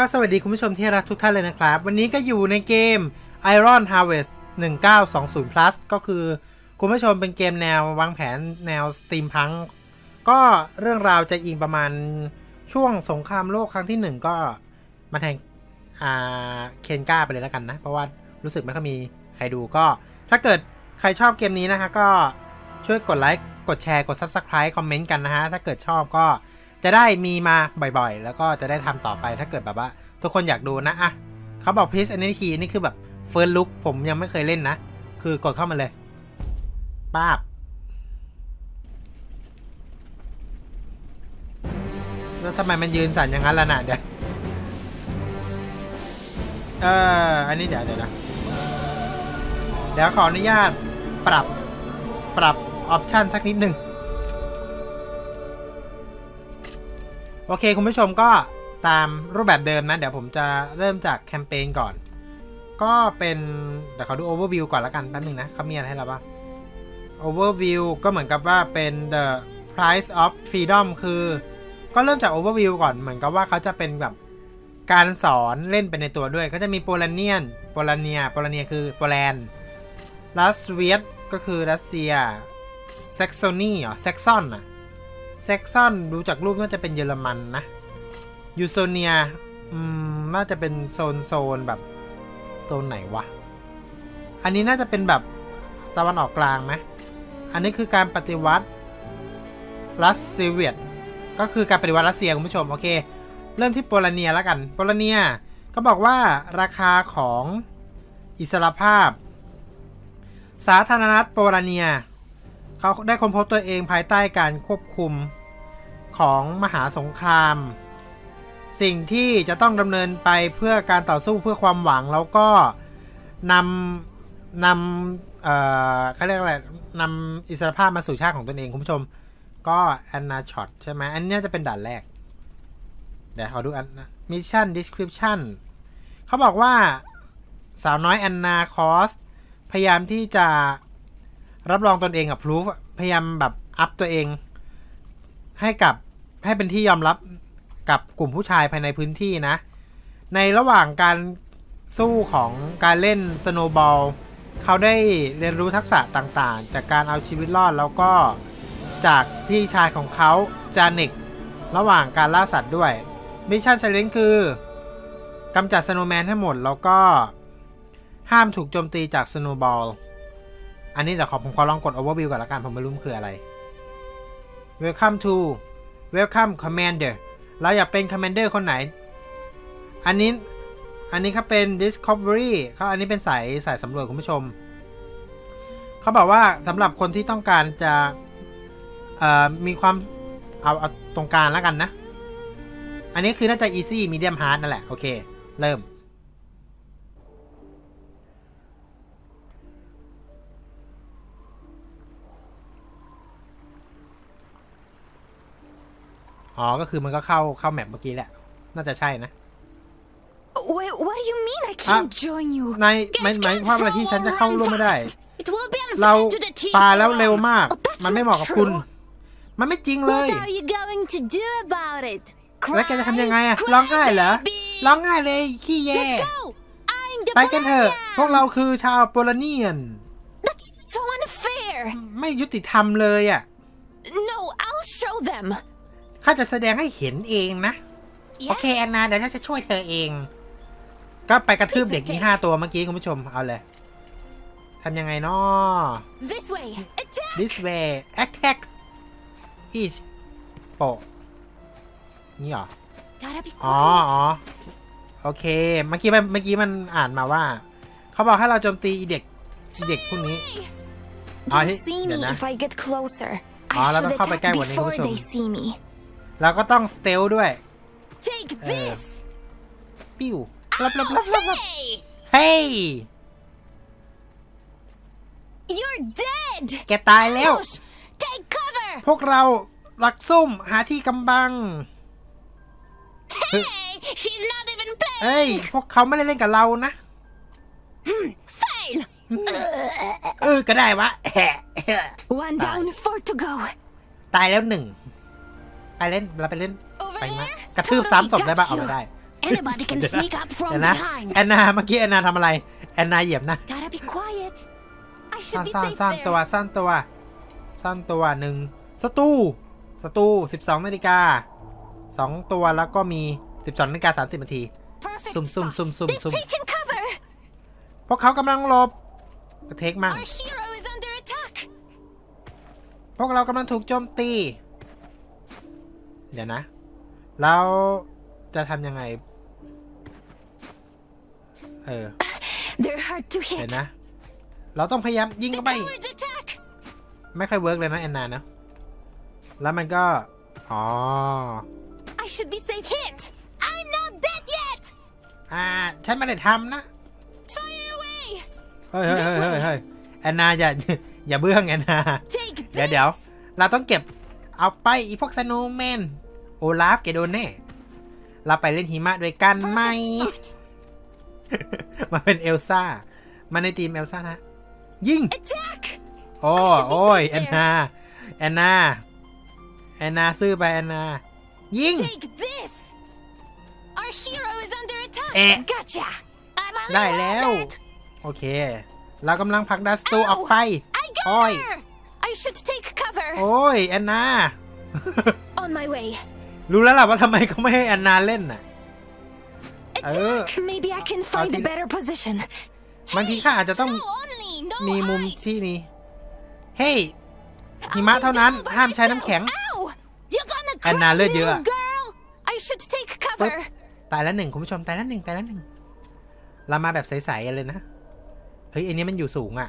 ก็สวัสดีคุณผู้ชมที่รักทุกท่านเลยนะครับ วันนี้ก็อยู่ในเกม Iron Harvest 1920 plus ก็คือคุณผู้ชมเป็นเกมแนววางแผนแนว Steampunk ก็เรื่องราวจะอิงประมาณช่วงสงครามโลกครั้งที่หนึ่งก็มาแทงอ่าเคนกาไปเลยแล้วกันนะ เพราะว่ารู้สึกไม่ค่อยมีใครดูก็ ถ้าเกิดใครชอบเกมนี้นะฮะก็ช่วยกดไลค์กดแชร์กด Subscribe คอมเมนต์กันนะฮะ ถ้าเกิดชอบก็ จะได้มีมาบ่อยๆ แล้วก็จะได้ทำต่อไปถ้าเกิดแบบว่า ทุกคนอยากดูนะอะเขาบอก please อันนี้คีนี่คือแบบ first look ผมยังไม่เคยเล่นนะ คือกดเข้ามาเลยป้าบแล้วทำไมมันยืนสั่นอย่างนั้นล่ะนะเดี๋ยวเอออันนี้เดี๋ยวเดี๋ยวนะเดี๋ยวขออนุญาตปรับปรับออปชันสักนิดหนึ่ง โอเค คุณผู้ชมก็ตามรูปแบบเดิมนะ เดี๋ยวผมจะเริ่มจากแคมเปญก่อน ก็เป็นเดี๋ยวเขอดู overview ก่อนละกันแป๊บนึงนะเขามีอะไรให้เราบ้าง overview ก็เหมือนกับว่าเป็น the price of freedom คือ ก็เริ่มจาก overview ก่อนเหมือนกับว่าเขาจะเป็นแบบการสอนเล่นเป็นในตัวด้วย ก็จะมีโปแลเนียนโปแลเนียโปแลเนียคือโปแลนด์รัสเวียตก็คือรัสเซียเซ็กโซนีเหรอเซ็กซอนอะ เซ็กซอนดูจากรูปน่าจะเป็นเยอรมันนะยูโซเนียอืมน่าจะเป็นโซนโซนแบบ โซนไหนวะ อันนี้น่าจะเป็นแบบตะวันออกกลางไหมอันนี้คือการปฏิวัติรัสเซียเวียก็คือการปฏิวัติรัสเซียคุณผู้ชมโอเค เริ่มที่โปแลเนียแล้วกันโปแลเนียก็บอกว่าราคาของอิสรภาพ สาธารณรัฐโปแลเนียเขาได้ค้นพบตัวเองภายใต้การควบคุม ของมหาสงคราม สิ่งที่จะต้องดำเนินไปเพื่อการต่อสู้เพื่อความหวังแล้วก็นำนำเอ่อเขาเรียกอะไรนำอิสรภาพมาสู่ชาติของตนเองคุณผู้ชม ก็แอนนาช็อตใช่ไหมอันนี้จะเป็นด่านแรก เดี๋ยวขอดูอันมิชชั่นดิสคริปชั่นเขาบอกว่าสาวน้อยแอนนาคอสพยายามที่จะรับรองตนเองกับพลูฟพยายามแบบอัพตัวเอง ให้กับให้เป็นที่ยอมรับกับกลุ่มผู้ชายภายในพื้นที่นะ ในระหว่างการสู้ของการเล่นสโนบอลเขาได้เรียนรู้ทักษะต่างๆ จากการเอาชีวิตรอดแล้วก็จากพี่ชายของเขาจานิกระหว่างการล่าสัตว์ด้วยมิชชั่นเชลเลนคือกำจัดสโนแมนให้หมดแล้วก็ห้ามถูกโจมตีจากสโนบอล อันนี้เดี๋ยวขอผมขอลองกด overview ก่อนละกัน ผมไม่รู้มันคืออะไร Welcome to Welcome Commander เราอยากเป็น Commander คนไหน อันนี้ อันนี้เขาเป็น Discovery เขาอันนี้เป็นสายสายสำรวจคุณผู้ชม เขาบอกว่าสำหรับคนที่ต้องการจะมีความเอาเอาตรงกลางแล้วกันนะ อันนี้คือน่าจะ easy medium hard นั่นแหละ โอเค เริ่ม อ๋อ ก็คือมันก็เข้าเข้าแมปเมื่อกี้แหละ น่าจะใช่นะ Wait, what do you mean I can't join you? ในหมายหมายความอะไรที่ฉันจะเข้าร่วมไม่ได้ It will be เรา unfair to the team. ปาแล้วเร็วมาก Oh, that's มันไม่เหมาะกับคุณ not มันไม่จริงเลย What are you going to do about it? แล้วแกจะทำยังไงอะ Cry, ร้องไห้เหรอ baby. ร้องไห้เลยขี้แย่ Let's go. I'm the ไปกันเถอะพวกเราคือชาวโปลเนียน That's so unfair. ไม่ยุติธรรมเลยอะ No, I'll show them. ข้าจะแสดงให้เห็นเองนะ โอเคแอนนาเดี๋ยวฉันจะช่วยเธอเอง ก็ไปกระทืบเด็กนี้ห้าตัวเมื่อกี้คุณผู้ชมเอาเลยทำยังไงนาะ This way. Attack. this way attack is โปะนี่เหรอ Gotta be อ๋อ quiet. อ๋อ โอเค เมื่อกี้มันเมื่อกี้มันอ่านมาว่า เขาบอกให้เราโจมตีอีเด็กอีเด็กพวกนี้ They'll he- see me yeah, if I get closer. Ah, I lang should ka pa, attack kaya wala yung before gusto they mo. see me. แล้วก็ต้องสเตลด้วย Take this. ปิ้วรับรับรับรับรับ Hey, เฮ้ย you're dead. แกตายแล้ว Push. Take cover. พวกเราหลักซุ่มหาที่กำบัง Hey, she's not even เอ้ย playing. พวกเขาไม่ได้เล่นกับเรานะ Fail. เออ ก็ได้วะ One down, four to go. ตายแล้วหนึ่ง ไปเล่นเราไปเล่น Over ไปมา there? กระทืบซ้ำศพได้ปะเอาไม่ได้ Anybody can sneak up เดี๋ from ยวนะ behind. แอนนาเมื่อกี้แอนนาทำอะไรแอนนาเหยียบนะ Gotta be quiet. I ซ่อน should be ซ่อน safe ซ่อน there. ตัวซ่อนตัวซ่อนตัวหนึ่งสตูสตูสิบสองนาฬิกาสองตัวแล้วก็มีสิบสองนาฬิกาสามสิบนาที Perfect Zoom, zoom, spot. zoom, zoom, They've zoom. taken cover. พวกเขากำลังหลบกระเทคมั่ง Our hero is under attack. พวกเรากำลังถูกโจมตี เดี๋ยวนะเราจะทำยังไง เออ They're hard to เดี๋ย hit. วนะ เราต้องพยายามยิง The เข้าไป cowards attack. ไม่ค่อยเวิร์กเลยนะแอนนาเนอะแล้วมันก็ อ๋อ I should be safe. Hit. I'm not dead yet. อ่า ฉันไม่ได้ทำนะ Fire away. เฮ้ยเฮ้ยเฮ้ยเฮ้ยเฮ้ยแอนนาอย่า อย่าเบื้องแอนนา Take เดี๋ยว this. เดี๋ยว เราต้องเก็บ เอาไปอีพวกสโนว์แมน โอลาฟแกโดนแน่ เราไปเล่นหิมะด้วยกันไหม Perfect spot. มาเป็นเอลซ่า มาในทีมเอลซ่านะ ยิง Attack. โอ้ I should be โอ้ย safe แอนนา แอนนา แอนนาซื้อไปแอนนา ยิง Take this. Our hero is under attack. Eh. Gotcha. I'm a ได้ little แล้ว dead. โอเค เรากำลังผลักดันสตูออกไป I got Oi. Her. I should take cover. โอ้ยแอนนา On my way. รู้แล้วล่ะว่าทำไมเขาไม่ให้แอนนาเล่นน่ะ Attack. Maybe I can find a think- better position. บางทีข้าอาจจะต้อง Snow only, no มีมุม ice. ที่นี้ เฮ้ย หิมะเท่านั้น ห้ามใช้น้ำแข็ง Ow! You're gonna แอนนา cry, เลือดเยอะ little girl. I should take ปึ๊บ cover. ตายแล้วหนึ่งคุณผู้ชมตายแล้วหนึ่งตายแล้วหนึ่งเรามาแบบใสๆกันเลยนะ เฮ้ยอันนี้มันอยู่สูงอะ่ะ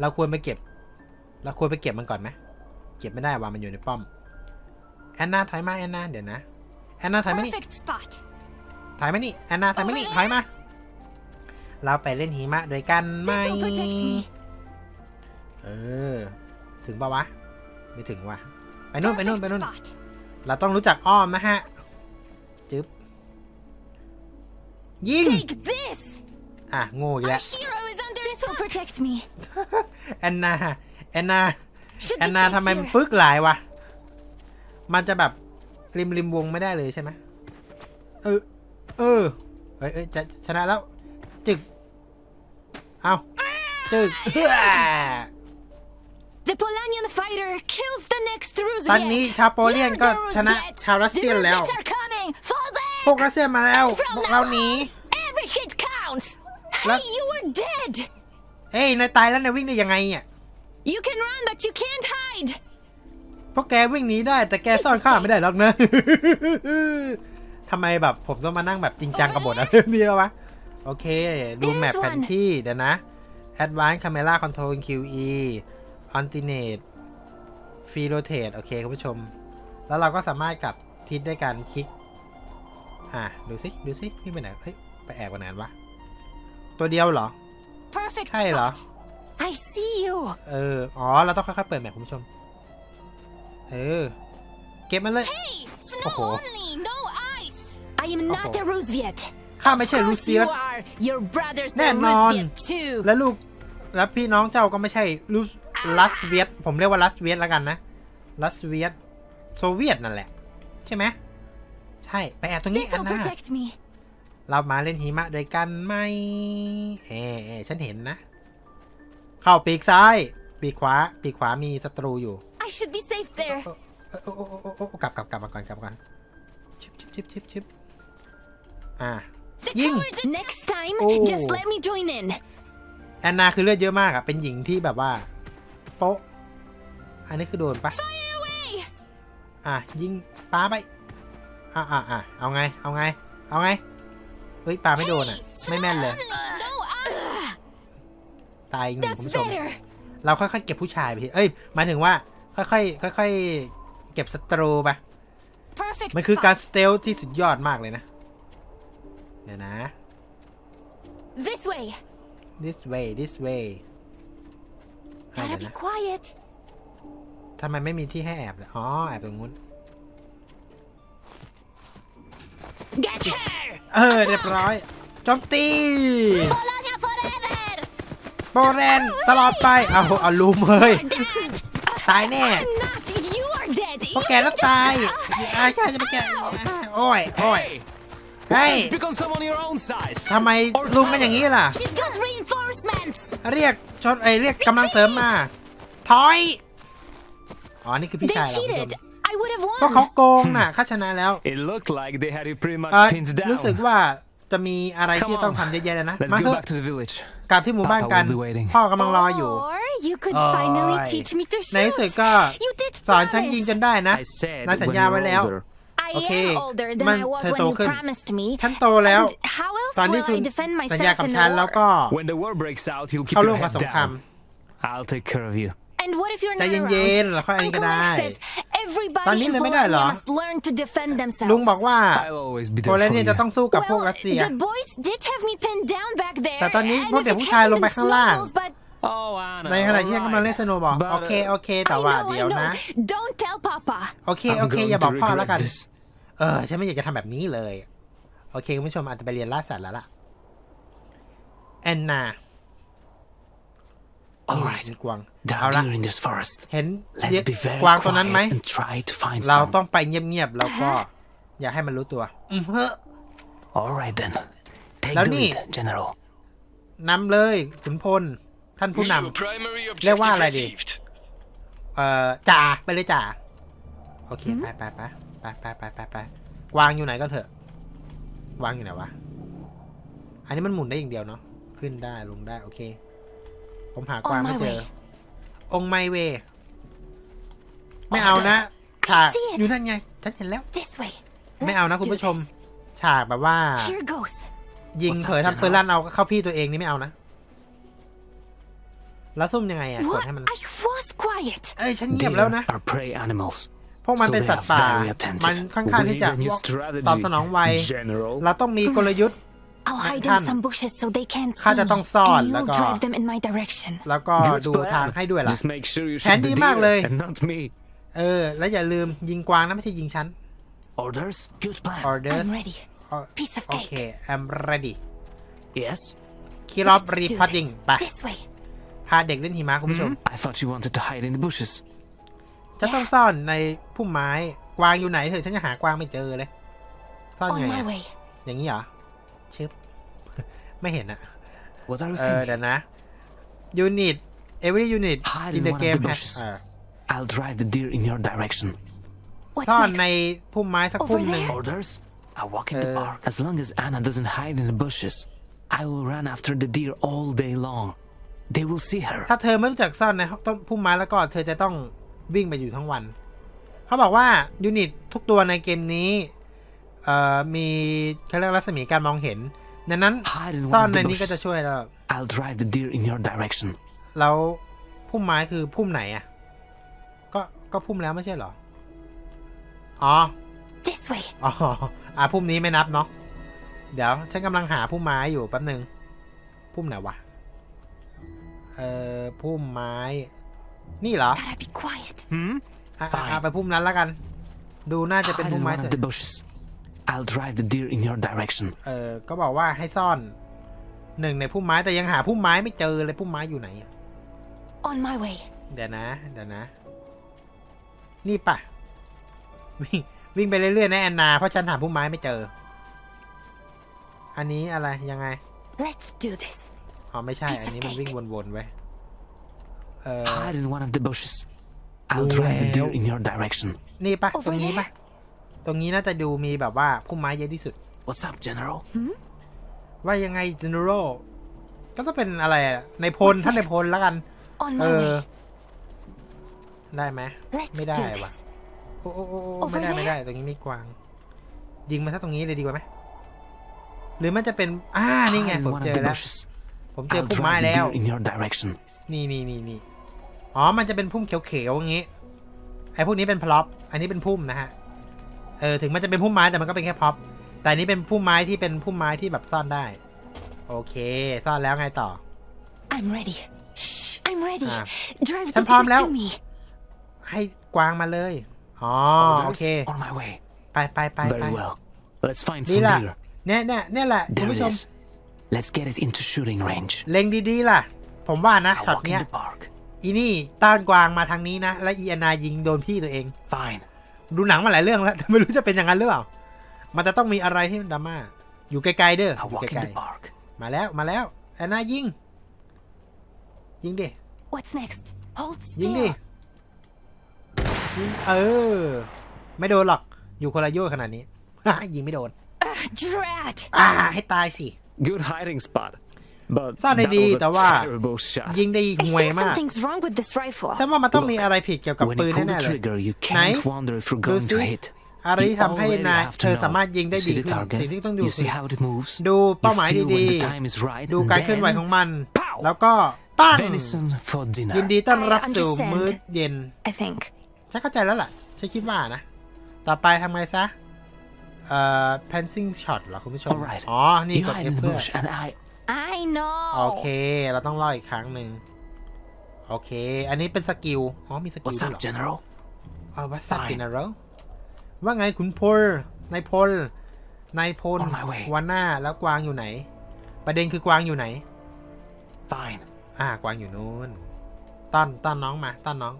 เราควรไปเก็บ เราควรไปเก็บมันก่อนไหม เก็บไม่ได้ว่ามันอยู่ในป้อมแอนนาถอยมาแอนนาเดี๋ยวนะแอนนาถอยมานี่ Perfect spot. ถอยมานี่แอนนาถอยมานี่ถอยมาเราไปเล่นหิมะด้วยกันไหม This will protect me. เออ ถึงปะวะ ไม่ถึงว่ะไปนู่นไปนู่นไป Perfect นู่น spot. เราต้องรู้จักอ้อมนะฮะ จึ๊บ ยิง Take this. อะโง่อีก Our แล้ว hero is under This will protect me. แอนนา แอนนา Should แอน be นา safe ทำไมมัน here. ปึ๊กหลายวะ มันจะแบบริมริมวงไม่ได้เลยใช่ไหมเออ เออเฮ้ยเอ้ยจะชนะแล้ว จึก เอาจึกเฮ้อ The Polanian fighter kills the next ตอนนี้ Roosevelt. ชาวโปเลียนก็ชนะชาวรัส The เซียนแล้ว Roosevelts are coming. Fall พวก back. รัสเซียมาแล้วพวกเราหนี Every hit counts. Let- Hey, you were dead. เอ้ยนายตายแล้วนายวิ่งได้ยังไงเนี่ย You can run, but you can't hide. เพราะแกวิ่งหนีได้แต่แกซ่อนข้าไม่ได้หรอกนะ ทำไมแบบผมต้องมานั่งแบบจริงจังกับบทอะไรนี้แล้ววะ โอเค ดูแมป There's แผน one ที่เดี๋ยวนะ Advanced Camera Control QE Alternate Free Rotate โอเคคุณผู้ชม แล้วเราก็สามารถกลับทิศด้วยการคลิก อะ ดูสิ ดูสิพี่ไปไหน เฮ้ย ไปแอบกันไหนวะ ตัวเดียวเหรอ Perfect ใช่เหรอ spot. I see you. เออ อ๋อ เราต้องค่อยๆ เปิดแมปคุณผู้ชม เออ เก็บมันเลย Hey, snow Oh. only, no ice. I am not Oh. a Roosevelt. ข้าไม่ใช่ Of ลู course เซีย you ส are. Your brother's a แน่นอน Roosevelt too. และลูก และพี่น้องเจ้าก็ไม่ใช่ลูรัสเวียตผมเรียกว่ารัสเวียตแล้วกันนะ รัสเวียตโซเวียตนั่นแหละ ใช่ไหม ใช่ ไปแอบตรงนี้ This อัน will นะ protect me. เรามาเล่นหิมะด้วยกันไหมเอเอฉันเห็นนะ เข้าปีกซ้าย ปีกขวา ปีกขวามีศัตรูอยู่ I should be safe there. เออโอ้โอ้โอ้โอ้โอ้กลับกลับกลับมาก่อนกลับมาก่อนชิบชิบชิบชิบชิบอ่า The Ying. cowards Next time, Oh. just let me join in. แอนนาคือเลือดเยอะมากอะเป็นหญิงที่แบบว่า โป๊ะ อันนี้คือโดนปะ Fire away. อะ ยิงปาไป อะอะอะเอาไง เอาไง เอาไง เฮ้ยปาไม่โดนอะไม่แม่นเลย Only, no ice. ตายอีกหนึ่ง That's คุณผู้ชม better. เราค่อยๆเก็บผู้ชายไปทีเอ้ยหมายถึงว่า ค่อยๆค่อยๆเก็บศัตรูไป Perfect มันคือการ spot. สเตลที่สุดยอดมากเลยนะ เดี๋ยวนะ This way. this way this way อะ Gotta เดี๋ยว be นะ quiet. ทำไมไม่มีที่ให้แอบเลยอ๋อ แอบตรงนู้น Get her. เออเรียบร้อยโจมตี Polonia forever. โบแรนตลอดไป เอาเอาลุมเฮ้ย Dead. ตายแน่ I'm not. You are dead. พวก You แกต้อง just- ตายอาใช่จะไปแกโอ้ยโอ้ย Hey! Just become someone your own size. ทำไมลุงกันอย่างนี้ล่ะ She's got reinforcements. เรียกชนไอยเรียกกำลังเสริมมา ถอย อ๋อ นี่คือพี่ They ชายเหรอคุณผู้ชม cheated. I would have พวกเขา won. โกงน่ะข้าชนะแล้ว It looked like they had you pretty much เอ่อ pinned รู้สึก down. ว่าจะมีอะไรที่ Come on. ต้องทำเยอะแยะเลยนะ Let's มา go เถอะ back to the village. กลับที่หมู่บ้านกัน Papa will be waiting. พ่อกำลังรออยู่ Or you could โอ้ finally ย teach me to ในที่สุด shoot. ก็ You did สอนฉันยิงจน promise. ได้นะ I said นายสัญ when ญา you're ไว้แล้ว older. I Okay. am older than มัน I was เธอ when โต you ขึ้น promised me. ฉันโตแล้ว And how else ตอนที่ will คุณ I defend สัญญา myself กับ in ฉัน a แล้ว war? ก็ When the war breaks out, you'll keep เข้า your ร่วมกับ head สงคราม down. I'll take care of you. And what if you're ใจ not เย็น around? ๆแล้วค่อยอันนี้ก็ Uncle ได้ Mark says ตอน everybody นี้ in เลยไม่ได้เหรอ Polonia must learn to defend themselves. ลุงบอกว่า I'll always be โป there แลน for ด์เนี่ยจะ you. ต้องสู้กับพวก Well, รัสเซีย the boys did have me pinned down back there. แต่ตอนนี้ and พวก if เด็ก it ผู้ชายลงไป hadn't ข้าง been ล่าง snowballs, but โอ้อาในขณะที่ฉันกำลังเล่นสโนว์บอล But, โอเคโอเคแต่ I ว่า know, เดี๋ยว I นะ know. Don't tell Papa. โอเค I'm โอเค going อย่า to บอกพ่อ regret แล้วกัน this. เออฉันไม่อยากจะทำแบบนี้เลย โอเคคุณผู้ชมอาจจะไปเรียนล่าสัตว์แล้วล่ะแอนนา Alright, มีกวาง there เอา are ละ deer in this forest. เห็น Let's be very กวางตัวนั้นไหม quiet and try to find เรา some. ต้องไปเงียบๆแล้วก็ อย่าให้มันรู้ตัวอืมเฮ้อ Alright then. Take Lão the Nhi. lead, General. นำเลยขุนพล ท่านผู้น New primary Leo objective qua lại đi. received. ำเอ่อจ่าไปเลยจ่าโอเคไปไปไปไปไปไปไปไปกวางอยู่ไหนก็เถอะกวางอยู่ไหนวะ อันนี้มันหมุนได้อย่างเดียวเนาะขึ้นได้ลงได้โอเค ผมหากวาง On ไม่ my เจอ way. องค์ไมเว ไม่เอานะ ฉาก see it. อยู่นั่นไง ฉันเห็นแล้ว This way. ไม่เอานะ Let's คุณ do ผู้ชม this. ฉากแบบว่า Here goes. ยิง What's up, เผยทำปืน General? ลั่นเอาเข้าพี่ตัวเองนี่ไม่เอานะ แล้วซุ่มยังไงอะก What? ดให้มัน I was quiet. เอ้ยฉันเงียบแล้วนะ Deer are prey animals. พวกมัน So เป็น they สัต are ว์ป่า very attentive. มันค่อนข้างที่จะ We need a new strategy, ตอบสนองไว General. เราต้องมีกลยุทธ์ I'll hide Thanh. in some bushes so they can't ข้า see จะ me. ต้องซ่อน And แล้ว you'll ก็ drive them in my direction. แล้วก็ Good ดู plan. ทางให้ด้วยล่ะ Just make sure you แผน shoot ดี the มากเลย deer and not me. เออ แล้วอย่าลืมยิงกวางนะไม่ใช่ยิงฉัน Orders? Good plan. orders I'm ready. Piece of โอเค cake. I'm ready Yes? คีรอบ Let's รี do พอดดิง this. ไป This way. พาเด็กเล่นหิมะคุณผู้ชม I thought you wanted to hide in the bushes. ฉันต้องซ่อนในพุ่มไม้ กวางอยู่ไหนเถอะฉันจะหากวางไม่เจอเลย ซ่อน On ไง my อะ way. อย่างนี้เหรอ ชึบ ไม่เห็นอะ What are you เออ thinking? เดี๋ยวนะ unit every unit Hide in in the one of game the has bushes. เออ I'll drive the deer in your direction. What's ซ่อนใน next? พุ่มไม้สัก Over พุ่มหนึ่ง there? Orders? I walk in the Uh, park. As long as Anna doesn't hide in the bushes, I will run after the deer all day long. They will see her. ถ้าเธอไม่รู้จักซ่อนในต้นพุ่มไม้แล้วก็เธอจะต้องวิ่งไปอยู่ทั้งวัน เขาบอกว่ายูนิตทุกตัวในเกมนี้เอ่อ มีเขาเรียกรัศมีการมองเห็นดังนั้น Hide in ซ่อน one of ใน the นี้ก็จะ bushes. ช่วยเรา I'll drive the deer in your direction. แล้วพุ่มไม้คือพุ่มไหนอะ ก็ก็พุ่มแล้วไม่ใช่เหรอ อ๋อ This way. อ๋ออ่าพุ่มนี้ไม่นับเนาะเดี๋ยว ฉันกำลังหาพุ่มไม้อยู่แป๊บหนึ่งพุ่มไหนวะ เอ่อพุ่มไม้ นี่เหรอ Gotta be quiet. Hmm? อะอะอะไปพุ่มนั้นแล้วกัน ดูน่าจะเป็น Hide พุ่ in มไม้ one เถ of อะ the bushes. I'll drive the deer in your direction. เออก็บอกว่าให้ซ่อนหนึ่งในพุ่มไม้แต่ยังหาพุ่มไม้ไม่เจอเลยพุ่มไม้อยู่ไหน On my way. เดี๋ยวนะเดี๋ยวนะ นี่ปะวิ่งวิ่งไปเรื่อยๆนะแอนนา เพราะฉันหาพุ่มไม้ไม่เจอ อันนี้อะไรยังไง Let's do this. อ๋อไม่ใช่ Piece อัน of นี้มัน cake. วิ่งวนๆไว้ยเออ Hide in one of the bushes. I'll Wow. drive the deer in your direction. นี่ปะ Over ตรงนี้ปะ there. ตรงนี้น่าจะดูมีแบบว่าพุ่มไม้เยอะที่สุด What's up, General? ว่ายังไง general ก็ต้องเป็นอะไรอะในพล What's ท่านใน next? พลแล้วกัน On เอ my อ way. ได้ไหม Let's ไม่ได้ do ว่ะ this. โอ้โอ้โอ้โอ้ Over ไม่ได้ there? ไม่ได้ ตรงนี้มีกวาง ยิงมาถ้าตรงนี้เลยดีกว่าไหม หรือมันจะเป็น อ่า นี่ไง Hide in ผม one เจ of อ the แล้ว bushes. ผมเจอ I'll พุ่มไม้ drive the แล้ว deer in your direction. นี่นี่นี่นี่อ๋อ มันจะเป็นพุ่มเขียวๆอย่างงี้ ไอ้พวกนี้เป็นพล็อป อันนี้เป็นพุ่มนะฮะ เออถึงมันจะเป็นพุ่มไม้แต่มันก็เป็นแค่พล็อปแต่อันนี้เป็นพุ่มไม้ที่เป็นพุ่มไม้ที่แบบซ่อนได้ โอเค ซ่อนแล้วไงต่อ I'm ready. Shh. I'm ready. Ah. Drive ฉัน the พร้อม deer แล้ว to me. ให้กวางมาเลย อ๋อ Orders? โอเค On my way. ไปไปไปไป Very well. Let's find นี่ some ล่ะ deer. เนี่ยเนี่ยเนี่ยแหละคุณ There ผู้ it ชม is. Let's get it into shooting range. เล็งดีๆล่ะ ผมว่านะ I'll ช็อต walk เนี้ in ย the park. อีนี่ต้านกวางมาทางนี้นะ และอีแอนนายิงโดนพี่ตัวเอง Fine. ดูหนังมาหลายเรื่องแล้วแต่ไม่รู้จะเป็นอย่างนั้นหรือเปล่า มันจะต้องมีอะไรที่มันดราม่า อยู่ไกลๆเด้อ Now อยู่ walk ไกล in the park. ๆมาแล้วมาแล้วแอนนายิง ยิงดิ What's next? Hold ยิงดิ still. ยิงเออ ไม่โดนหรอก อยู่คนละโยชน์ขนาดนี้ ยิงไม่โดน Ugh, drat! อ่าให้ตายสิ Good hiding spot. But ซ่อนได้ that ดี was a แต่ว่า terrible shot. ยิงได้ I ห่วย think มาก something's wrong with this rifle. ฉันว่ามันต้องมีอะไรผิดเกี่ยวกับ When ปืน you pull แน่ the ๆเลย trigger, you ไหน can't wonder if you're ดู going สิ to hit. อะไรที่ You ทำให้ already นาย have เธ to อ know. สามารถยิงได้ดี See the ขึ้น target? สิ่งที่ต้องดู You คือ see how it moves? ดูเป้าหมาย You feel ดี when the time is right, ๆดู and การเคลื่อนไหว then ของมัน Pow! แล้วก็ปั้ง venison for dinner. ยินดีต้อนรับ I สู่ understand มื้อเย็น I think. ฉันเข้าใจแล้วล่ะฉันคิดว่านะ ต่อไปทำไงซะเอ่อ pancing shot เหรอคุณผู้ชม Alright. อ๋อ นี่ You กด hide F in the เพื่อ bush, and I. I know. โอเค เราต้องรออีกครั้งหนึ่งโอเค อันนี้เป็นสกิล อ๋อ มีสกิล What's ด้วยเหร up, อ General? อ๋อวัสับ Fine กินอะไรว่าไงขุนพล นายพล นายพล On my way วันหน้าแล้วกวางอยู่ไหน ประเด็นคือกวางอยู่ไหน Fine. อ่ากวางอยู่นู้นต้อนต้อนน้องมาต้อนน้อง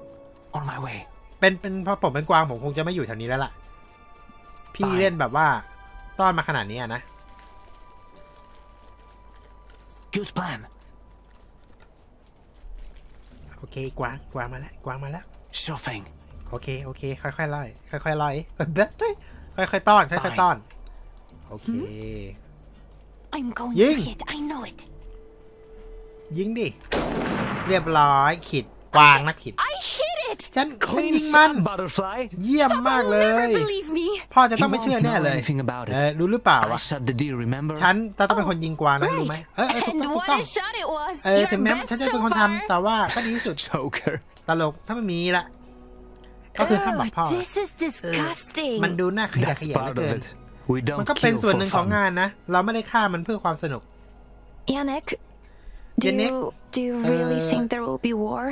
On my way. เป็นเป็นเพราะผมเป็นกวางผมคงจะไม่อยู่แถวนี้แล้วล่ะ พี่ Fine เล่นแบบว่าต้อนมาขนาดนี้อะนะ Good plan. โอเคกวางกวางมาแล้วกวางมาแล้ว Sure thing. โอเคโอเค ค่อยๆไล่ค่อยๆไล่เบ๊ะเฮ้ยค่อยๆต้อนค่อยๆต้อน โอเค I'm going Ying. to hit. I know it. ยิงดิ เรียบร้อยขิดกวางนะขิด I hit it! ฉันฉัน Clean ยิงมัน shot, butterfly. เยี่ยมมากเล You'll ย never believe me. พ่อจะต้อง You ไม่เชื่อ won't แน่ know เลย anything about it. เออรู้หรือเปล่า I วะ shot the deer, remember? ฉันจะต้องเป็นคนยิงกวางนะ Right. รู้ไหมเออเออถูก And ต้องถูก what ต้อง a shot it was. เออ Your ถึงแม้ best ฉันจะ so เป็นคน far. ทำแต่ว่าก็ดีที่สุด Joker. ตลกถ้าไม่มีละ ก็คือห้ามบอกพ่อ Ugh, this is disgusting. มันดูน่าขยะ That's แขยงเหลือ part เกิ of น it. We มัน don't ก็เป็น kill ส่วน for หนึ่งของ fun. งานนะ เราไม่ได้ฆ่ามันเพื่อความสนุก Yannick, do Yannick? you, do you really Uh, think there will be war?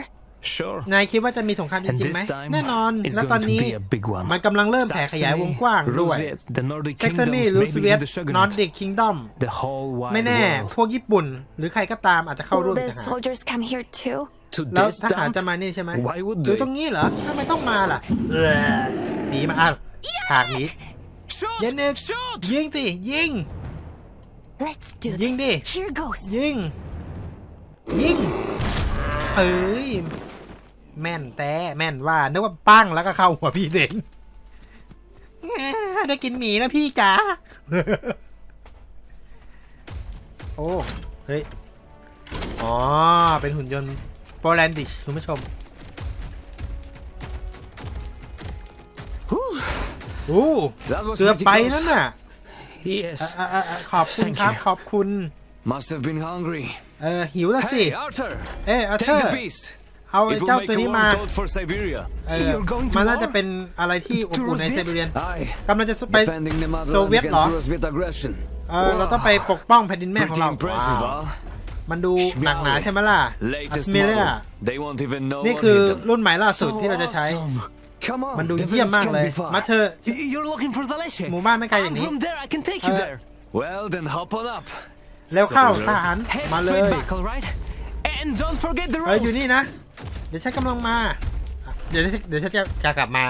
Sure. นายคิดว่าจะมีสงครามจ And ริงๆไหม this time แน่นอน it's และตอน going to นี้ be a big one. มันกำลังเริ่มแผ่ขยายวงกว้างด้วย Roosevelt, the Nordic เซ็กซันนี่ kingdoms, รูส maybe เวีย even ต the Shogunate. นอร์ดิกคิงดอม The whole wide ไม่แน่ world. พวกญี่ปุ่น หรือใครก็ตามอาจจะเข้าร่วม Will อี the กต่างหาก soldiers come here too? To แล้ว this ทหาร dump? จะมานี่ใช่ไหม Why would ดู they? ตรงนี้เหรอทำไมต้องมาล่ะเออหนีมาอะฉากหนี้ Shoot! เย็นนึก Shoot! ยิงสิยิง Let's do Ying this. đi. Here goes. ยิง ยิงเอ้ย แม่นแต่แม่นว่านึกว่าปั้งแล้วก็เข้าหัวพี่เด่นแหมได้กินหมีนะพี่จ๋าโอ้เฮ้ยอ๋อ เป็นหุ่นยนต์โปแลนดิชคุณผู้ชมโอ้ That was เกือบ pretty ไป close. นั่นน่ะ Yes. อะอะอะขอบคุณ Thank ครับ you. ขอบคุณ Must have been hungry. เออหิวแล้วสิ Hey, Arthur! เอออาเธอ Take ร์ the beast. เอาไอ้ It will เจ้า make ตัว a นี้ warm มา coat for Siberia. เออ You're going to มันน่าจะ war? เป็นอะไรที่อบอุ่นในไซบีเรียน Aye. กำลังจะไป Defending the motherland โซเวียตเหรอ against Soviet aggression. เออเราต้องไปปกป้องแผ่นดินแม่ของ Pretty เรา impressive, ว้าว huh? มันดูหนักหนาใช่ไหมล่ะอัส Latest เมเรีย model. They won't even know นี่ what คือ hit them. รุ่นใหม่ล่าสุด So ที่เราจะใช้ awesome. Come on. มันดู the เยี่ยม village มาก can't เลย be far. มาเธอะ Y- You're looking for Zaleshe. หมู่บ้านไม่ไกลอย่าง I'm นี้ from there. I can take you Uh, there. Well, then hop on up. เร็วเข้า Soldier. ทหาร Head มาเล straight ย back, all right? And don't forget the เอออยู่ roast. นี่นะ เดี๋ยวฉันกำลังมาอะเดี๋ยวฉันเดี๋ยวฉันจะจะกลับมา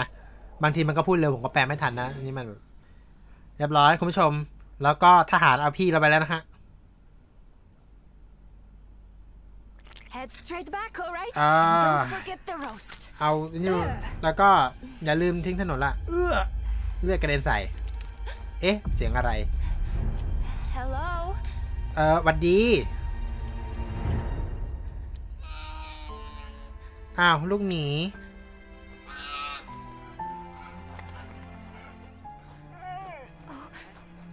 บางทีมันก็พูดเร็วผมก็แปลไม่ทันนะนี่มันแบบเรียบร้อยคุณผู้ชม แล้วก็ทหารเอาพี่เราไปแล้วนะฮะ Head straight back, all right? Ah. And don't forget the roast. เอานี่แล้วก็อย่าลืมทิ้งถนนละ เอื้อเลือดกระเด็นใส่ เอ๊ะ เสียงอะไร Hello? เออหวัดดี อ้าว ลูกหมี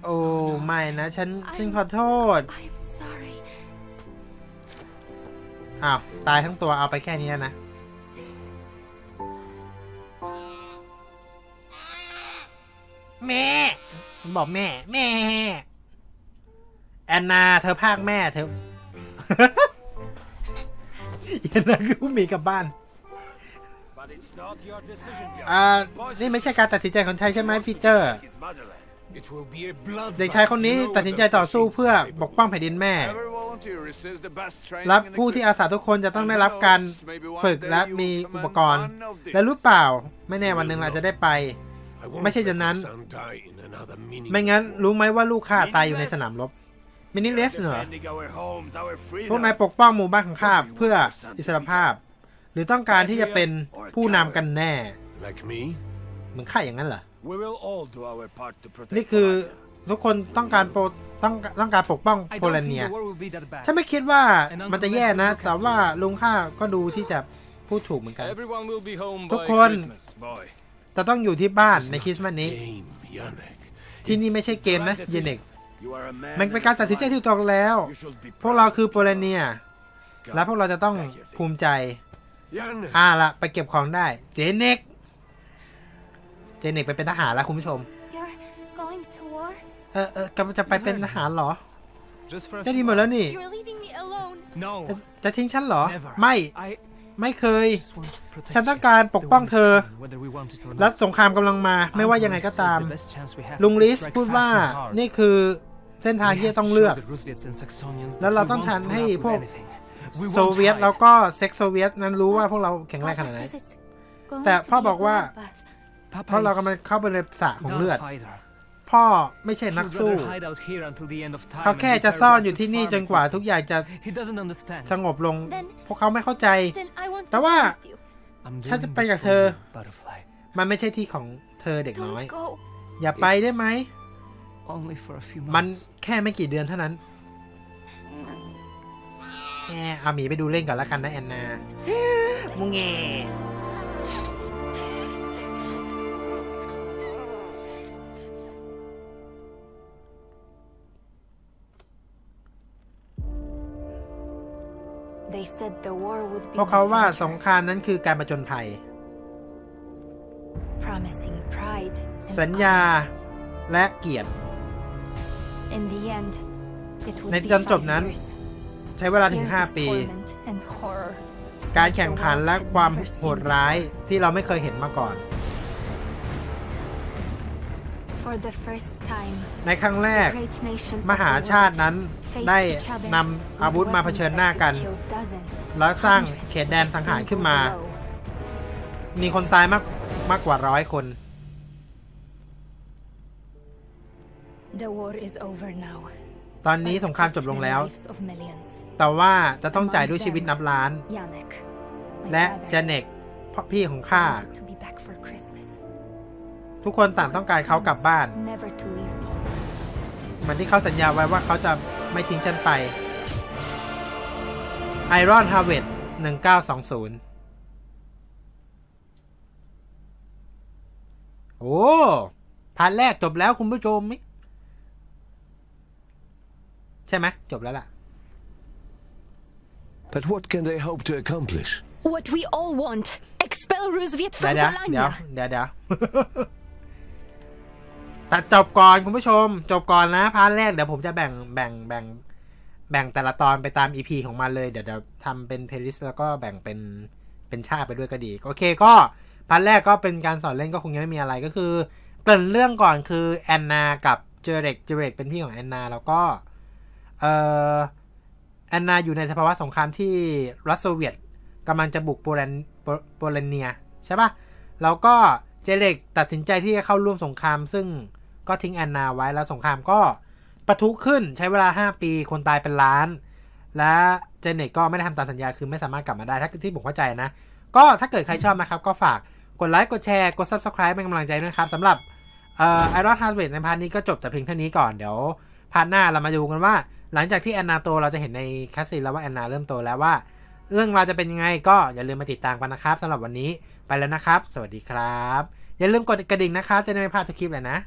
โอ้ ไม่นะ ฉัน ฉันขอโทษ I'm sorry. อ้าว ตายทั้งตัวเอาไปแค่นี้นะ แม่มันบอกแม่ แม่ แอนนา เธอพากแม่เธอ แอนนาคือผู้หมีกลับบ้าน But it's not your decision, Björn. อ่า นี่ไม่ใช่การตัดสินใจของชายใช่ไหมพีเตอร์ His motherland. เด็กชายคนนี้ตัดสินใจต่อสู้เพื่อปกป้องแผ่นดินแม่ Every volunteer receives the best training และ and ผู้ที่อาสาทุกคนจะต้องได้รับการฝึกและมีอุปกรณ์และรู้เปล่า ไม่แน่วันหนึ่งเราจะได้ไป ไม่ใช่ let ฉะนั้น ไม่งั้นรู้ไหมว่าลูกข้าตายอยู่ในสนามรบ มินิเลสเหรอ Defending our homes, our พวก freedom. นายปกป้องหมู่บ้านของข้าเพื่ออิสรภาพ หรือต้องการที่จะเป็นผู้นำกันแน่ Like me, เหมือนข้าอย่างนั้นเหรอ we will all do our part to protect นี่คือ Polanyi. ทุกคนต้องการโปรต้องต้องการปกป้อง I โป don't แล think เนีย the war will be that bad. ฉันไม่คิดว่ามันจะแย่นะ แต่ว่าลุงข้าก็ดูที่จะพูดถูกเหมือนกัน Everyone will be home ทุก by คน Christmas, boy. แต่ต้องอยู่ที่บ้านในคริสต์มาสนี้ Game, Yannick. ที่นี่ไม่ใช่เกมนะ It's เย the right เนก decision. You are a man มันเป็นการตัดสินใจที่ถูกต้องแล้ว You should be พวกเรา proud. คือโปแลเนีย และพวกเราจะต้องภูมิใจ Yannick. อ่าละไปเก็บของได้ เจเน็ก เจเน็กไปเป็นทหารแล้วคุณผู้ชม You're going to war? เออเออกำลังจะไปเป็นทหารเหรอ Just for a จะ few ดีหมดแล้ว months. นี่ You're leaving me alone. จะ No, จะทิ้งฉันเหรอ never. ไม่ I ไม่เคย just want to protect ฉันต้อง you. การปก The ป้อง war is เธอ coming, whether we want it or และ not. สงครามกำลังมา ไม่ว่ายังไงก็ตาม The best chance we have ลุง is to ลิส strike พูด fast ว่า and hard. นี่คือ เส้นทาง We ที่ have จะต้อง to เลือก show the Roosevelts and Saxonians แล้ว that เรา we ต้อง won't ทัน put ให้ up with พวก anything. We โซ won't เวียต hide. แล้วก็เซ็กโซเวียตนั้นรู้ว่าพวกเราแข็งแรงข Papa นาดไหน says it's going แต่ to พ่อ be a บอกว่า bloodbath. Papa เพราะเรา is กำลังเข้าไปในสระของ not เลือด a fighter. พ่อไม่ใช่นัก He'd สู้ rather hide out here until the end of time เขา and แค่ be จะซ่อนอ harassed ยู่ที่ with นี่ farm จนกว่า equipment. ทุกอย่างจะ He doesn't understand. สงบลง Then- พวกเขาไม่เข้าใจ Then I want แต่ to ว่า be with you. I'm ฉัน doing จะไป this กับ for เธอ you, butterfly. มันไม่ใช่ที่ของเธอเด็กน้อย Don't go. อย่าไปได้ไหม Only for a few มัน months. แค่ไม่กี่เดือนเท่านั้นแหมเอาหมีไปดูเล่นก่อนแล้วกันนะแอนนามุงแง They said the war would be พวกเขาว่า adventure, สงครามนั้นคือการประจนภัย promising pride and สัญญาและเกียรติ honor. In the end, it would ใน be ตอนจบ five นั้น years. ใช้เวลาถึง Years of 5ปี torment and horror. การแข่งขันและความโหดร้ายที่เราไม่เคยเห็นมาก่อน For the first time, ในครั้งแรก great nations ม of หา the ชาติ world นั้น faced ได้ each other น with ำอาวุธมาเผ weapons ชิญ that หน้า could กัน kill dozens, แล้วสร้าง hundreds เขตแดน with a สังหารขึ้นมา single blow. มีคนตายมากมากกว่าร้อยคน ตอนนี้ but it สงคราม cost จบลง the แล้ว lives of millions. แต่ว่าจะต้องจ่ายด้วยชีวิตนับล้าน Yannick, my และ father, เจเน็กพ่อพี่ของข้า wanted to be back for Christmas. ทุกคนต่างต้องการเขากลับบ้าน Never to leave me. เหมือนที่เขาสัญญาไว้ว่าเขาจะไม่ทิ้งฉันไป Iron Harvest 1920 โอ้พาร์ทแรกจบแล้วคุณผู้ชมมิ ใช่ไหมจบแล้วล่ะ But what can they hope to accomplish? What we all want. Expel Roosevelt เดี๋ยว from เดี๋ยว Bologna. เดี๋ยวเดี๋ยวเดี๋ยวตัดจบก่อนคุณผู้ชม จบก่อนนะพาร์ทแรกเดี๋ยวผมจะแบ่งแบ่งแบ่ง แบ่งแต่ละตอนไปตาม EP ของมันเลยเดี๋ยวเดี๋ยวทำเป็นเพลย์ลิสต์แล้วก็แบ่งเป็นเป็นชาติไปด้วยก็ดี โอเคก็พาร์ทแรกก็เป็นการสอนเล่นก็คงยังไม่มีอะไรก็คือ เกริ่นเรื่องก่อนคือแอนนากับเจเรกเจเรกเป็นพี่ของแอนนาแล้วก็เอ่อ แอนนาอยู่ในสภาวะสงครามที่รัสโซเวียตกำลังจะบุกโปแลนโปโปแลนเนียใช่ปะแล้วก็เจเรกตัดสินใจที่จะเข้าร่วมสงคราม ซึ่งก็ทิ้งแอนนาไว้แล้วสงครามก็ปะทุขึ้นใช้เวลา 5 ปีคนตายเป็นล้าน และเจเน็ตก็ไม่ได้ทำตามสัญญาคือไม่สามารถกลับมาได้ถ้าที่ผมเข้าใจนะ ก็ถ้าเกิดใครชอบนะครับ ก็ฝากกดไลค์กดแชร์กด subscribe เป็นกำลังใจด้วยนะครับสำหรับไอรอนฮาร์ดเวในพาร์ทนี้ก็จบแต่เพียงเท่านี้ก่อนเดี๋ยวพาร์ทหน้าเรามาดูกันว่าหลังจากที่แอนนาโตเราจะเห็นในคัสซีแล้วว่าแอนนาเริ่มโตแล้วว่า เรื่องราวจะเป็นยังไงก็อย่าลืมมาติดตามกันนะครับสำหรับวันนี้ไปแล้วนะครับ สวัสดีครับ อย่าลืมกดกระดิ่งนะครับ จะได้ไม่พลาดทุกคลิปเลยนะ